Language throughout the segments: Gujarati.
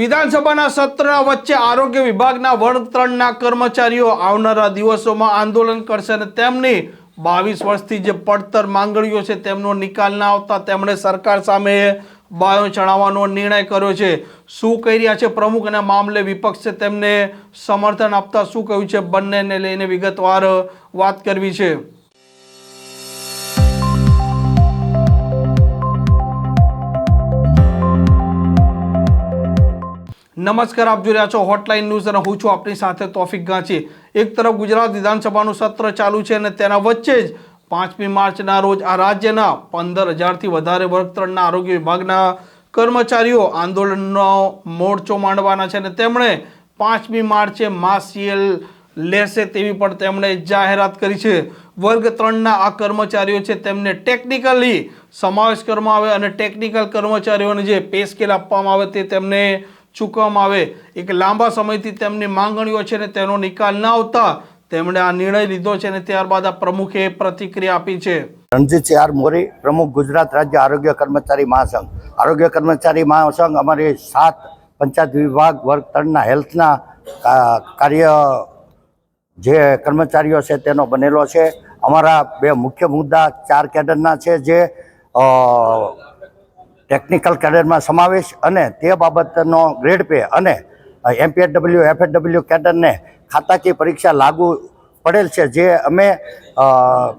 વિધાનસભાના સત્રના વચ્ચે આરોગ્ય વિભાગના વડતણના કર્મચારીઓ આવનારા દિવસોમાં આંદોલન કરશે અને તેમની બાવીસ વર્ષથી જે પડતર માંગણીઓ છે તેમનો નિકાલ ના આવતા તેમણે સરકાર સામે બાયો ચડાવવાનો નિર્ણય કર્યો છે. શું કહી રહ્યા છે પ્રમુખ અને મામલે વિપક્ષે તેમને સમર્થન આપતા શું કહ્યું છે બંનેને લઈને વિગતવાર વાત કરવી છે. નમસ્કાર, આપ જોઈ રહ્યા છો હોટલાઇન ન્યૂઝ અને હું છું આપની સાથે તોફિક ગાંચી. એક તરફ ગુજરાત વિધાનસભાનું સત્ર ચાલુ છે અને તેના વચ્ચે જ પાંચમી માર્ચના રોજ આ રાજ્યના પંદર હજારથી વધારે વર્ગ ત્રણના આરોગ્ય વિભાગના કર્મચારીઓ આંદોલનનો મોરચો માંડવાના છે અને તેમણે પાંચમી માર્ચે મા સીએલ લેશે તેવી પણ તેમણે જાહેરાત કરી છે. વર્ગ ત્રણના આ કર્મચારીઓ છે તેમને ટેકનિકલી સમાવેશ કરવામાં આવે અને ટેકનિકલ કર્મચારીઓને જે પે સ્કેલ આપવામાં આવે તે તેમને ચૂકવવામાં આવે. એક લાંબા સમયથી તેમની માંગણીઓ છે ને તેનો નિકાલ ન આવતા તેમણે આ નિર્ણય લીધો છે અને ત્યારબાદ આ પ્રમુખે પ્રતિક્રિયા આપી છે. રણજીતસિંહ આર મોરી પ્રમુખ ગુજરાત રાજ્ય આરોગ્ય કર્મચારી મહાસંઘ. આરોગ્ય કર્મચારી મહાસંઘ અમારી સાત પંચાયત વિભાગ વર્ગ ત્રણના હેલ્થના કાર્ય જે કર્મચારીઓ છે તેનો બનેલો છે. અમારા બે મુખ્ય મુદ્દા ચાર કેડરના છે જે ટેકનિકલ કેડરમાં સમાવેશ અને તે બાબતનો ગ્રેડ પે અને M P A W F A W કેડરને ખાતાકીય પરીક્ષા લાગુ પડેલ છે. જે અમે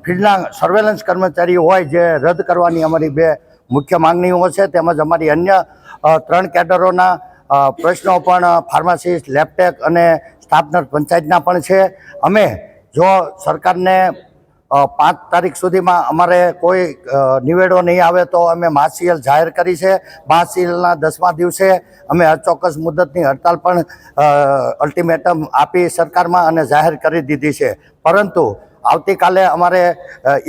ફિલ્ડના સર્વેલન્સ કર્મચારીઓ હોય જે રદ કરવાની અમારી બે મુખ્ય માંગણીઓ છે તેમજ અમારી અન્ય ત્રણ કેડરોના પ્રશ્નો પણ ફાર્માસિસ્ટ લેબટેક અને સ્ટાફ પંચાયતના પણ છે. અમે જો સરકારને પાંચ તારીખ સુધીમાં અમારે કોઈ નિવેડો નહીં આવે તો અમે માસીએલ જાહેર કરી છે. માસિયલના દસમા દિવસે અમે અચોક્કસ મુદતની હડતાલ પણ અલ્ટિમેટમ આપી સરકારમાં અને જાહેર કરી દીધી છે. પરંતુ આવતીકાલે અમારે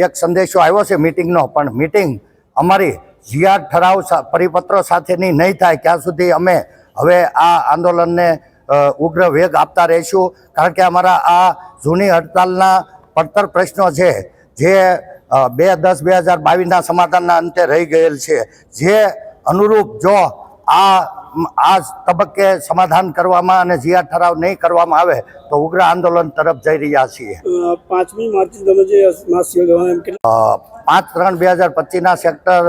એક સંદેશો આવ્યો છે મિટિંગનો, પણ મિટિંગ અમારી જીઆર ઠરાવ પરિપત્રો સાથેની નહીં થાય. ત્યાં સુધી અમે હવે આ આંદોલનને ઉગ્ર વેગ આપતા રહીશું? કારણ કે અમારા આ જૂની હડતાલના પડતર પ્રશ્નો છે જે બે દસ બે હજાર બાવીસના સમાધાનના અંતે રહી ગયેલ છે. જે અનુરૂપ જો આ આ તબક્કે સમાધાન કરવામાં અને જીઆર ઠરાવ નહીં કરવામાં આવે તો ઉગ્ર આંદોલન તરફ જઈ રહ્યા છીએ. પાંચમી માર્ચે તમે જે પાંચ ત્રણ બે હજાર પચીસના સેક્ટર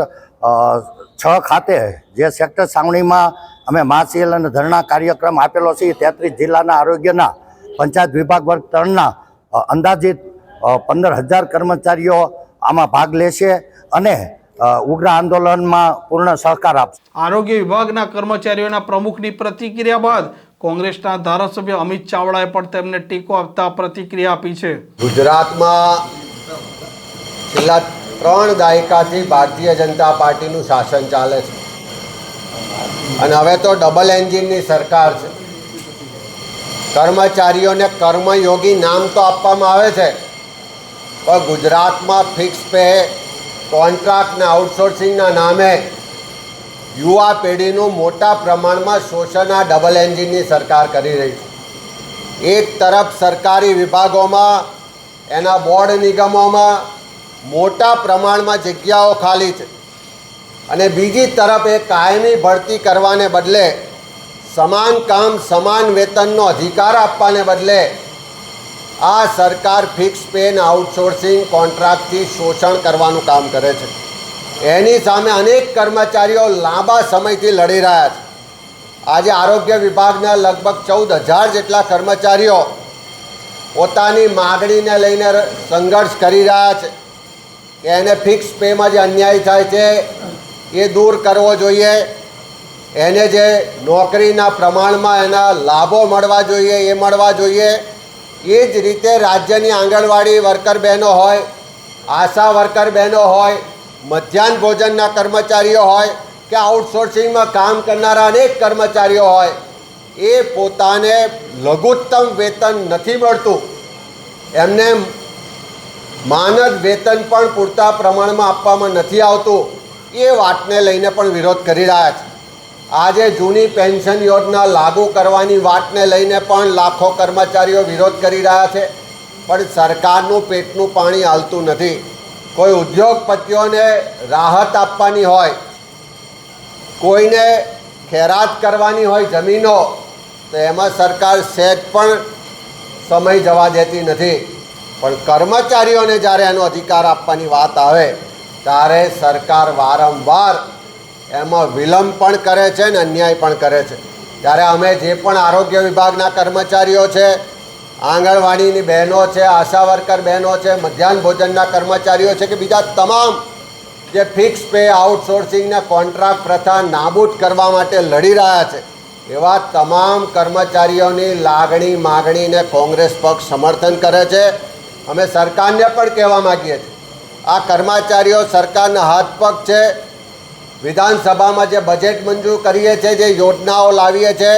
છ ખાતે જે સેક્ટર સાવણીમાં અમે માસીએલ અને ધરણા કાર્યક્રમ આપેલો છે તેત્રીસ જિલ્લાના આરોગ્યના પંચાયત વિભાગ વર્ગ ત્રણના અંદાજિત પંદર હજાર કર્મચારીઓ આમાં ભાગ લેશે અને ઉગ્ર આંદોલનમાં પૂર્ણ સહકાર આપશે. આરોગ્ય વિભાગના કર્મચારીઓના પ્રમુખની પ્રતિક્રિયા બાદ કોંગ્રેસના ધારાસભ્ય અમિત ચાવડાએ પણ તેમને ટેકો આપતા પ્રતિક્રિયા આપી છે. ગુજરાતમાં છેલ્લા ત્રણ દાયકાથી ભારતીય જનતા પાર્ટીનું શાસન ચાલે છે. અને હવે તો ડબલ એન્જિનની સરકાર છે. કર્મચારીઓને કર્મયોગી નામ તો આપવામાં આવે છે. પણ ગુજરાતમાં ફિક્સ પે કોન્ટ્રાક્ટ ને આઉટસોર્સિંગના નામે યુવા પેઢીનું મોટા પ્રમાણમાં શોષણ આ ડબલ એન્જિનની સરકાર કરી રહી છે. એક તરફ સરકારી વિભાગોમાં, એના બોર્ડ નિગમોમાં મોટા પ્રમાણમાં જગ્યાઓ ખાલી છે અને બીજી તરફ એ કાયમી ભરતી કરવાને બદલે સમાન કામ, સમાન વેતનનો અધિકાર આપવાને બદલે આ સરકાર ફિક્સ પેન આઉટસોર્સિંગ કોન્ટ્રાક્ટથી શોષણ કરવાનું કામ કરે છે. એની સામે અનેક કર્મચારીઓ લાંબા સમયથી લડી રહ્યા છે. આજે આરોગ્ય વિભાગના લગભગ ચૌદ હજાર જેટલા કર્મચારીઓ પોતાની માગણીને લઈને સંઘર્ષ કરી રહ્યા છે. કે એને ફિક્સ પેમાં જે અન્યાય થાય છે, એ દૂર કરવો જોઈએ. એને જે નોકરીના પ્રમાણમાં એના લાભો મળવા જોઈએ, એ મળવા જોઈએ. એ જ રીતે રાજ્યની આંગણવાડી વર્કર બહેનો હોય, આશા વર્કર બહેનો હોય, મધ્યાહન ભોજનના કર્મચારીઓ હોય કે આઉટસોર્સિંગમાં કામ કરનારા અનેક કર્મચારીઓ હોય, એ પોતાને લઘુત્તમ વેતન નથી મળતું. એમને માનદ વેતન પણ પૂરતા પ્રમાણમાં આપવામાં નથી આવતું. એ વાતને લઈને પણ વિરોધ કરી રહ્યા છે. આજે જૂની પેન્શન યોજના લાગુ કરવાની વાતને લઈને પણ લાખો કર્મચારીઓ વિરોધ કરી રહ્યા છે. પણ સરકારનું પેટનું પાણી હાલતું નથી. કોઈ ઉદ્યોગપતિઓને રાહત આપવાની હોય, કોઈને ખેરાત કરવાની હોય જમીનો, તો એમાં સરકાર સેટ પણ સમય જવા દેતી નથી. પણ કર્મચારીઓને જ્યારે એનો અધિકાર આપવાની વાત આવે, ત્યારે સરકાર વારંવાર એમાં વિલંબ પણ કરે છે ને અન્યાય પણ કરે છે. ત્યારે અમે જે પણ આરોગ્ય વિભાગના કર્મચારીઓ છે, આંગણવાડીની બહેનો છે, આશા વર્કર બહેનો છે, મધ્યાહન ભોજનના કર્મચારીઓ છે કે બીજા તમામ જે ફિક્સ પે આઉટસોર્સિંગના કોન્ટ્રાક્ટ પ્રથા નાબૂદ કરવા માટે લડી રહ્યા છે, એવા તમામ કર્મચારીઓની લાગણી માગણીને કોંગ્રેસ પક્ષ સમર્થન કરે છે. અમે સરકારને પણ કહેવા માગીએ છીએ. આ કર્મચારીઓ સરકારના હાથ પગ છે વિધાનસભામાં જે બજેટ મંજૂર કરીએ છીએ જે યોજનાઓ લાવીએ છીએ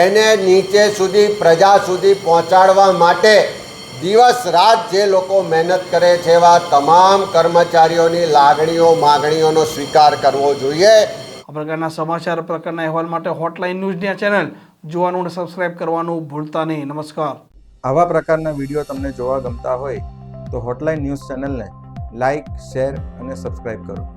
એને નીચે સુધી પ્રજા સુધી પહોંચાડવા માટે દિવસ રાત જે લોકો મહેનત કરે છે એવા તમામ કર્મચારીઓની લાગણીઓ માગણીઓનો સ્વીકાર કરવો જોઈએ. આ પ્રકારના સમાચાર પ્રકારના અહેવાલ માટે હોટલાઇન ન્યૂઝની આ ચેનલ જોવાનું અને સબસ્ક્રાઇબ કરવાનું ભૂલતા નહીં. નમસ્કાર. આવા પ્રકારના વીડિયો તમને જોવા ગમતા હોય તો હોટલાઇન ન્યૂઝ ચેનલને લાઇક શેર અને સબસ્ક્રાઇબ કરો.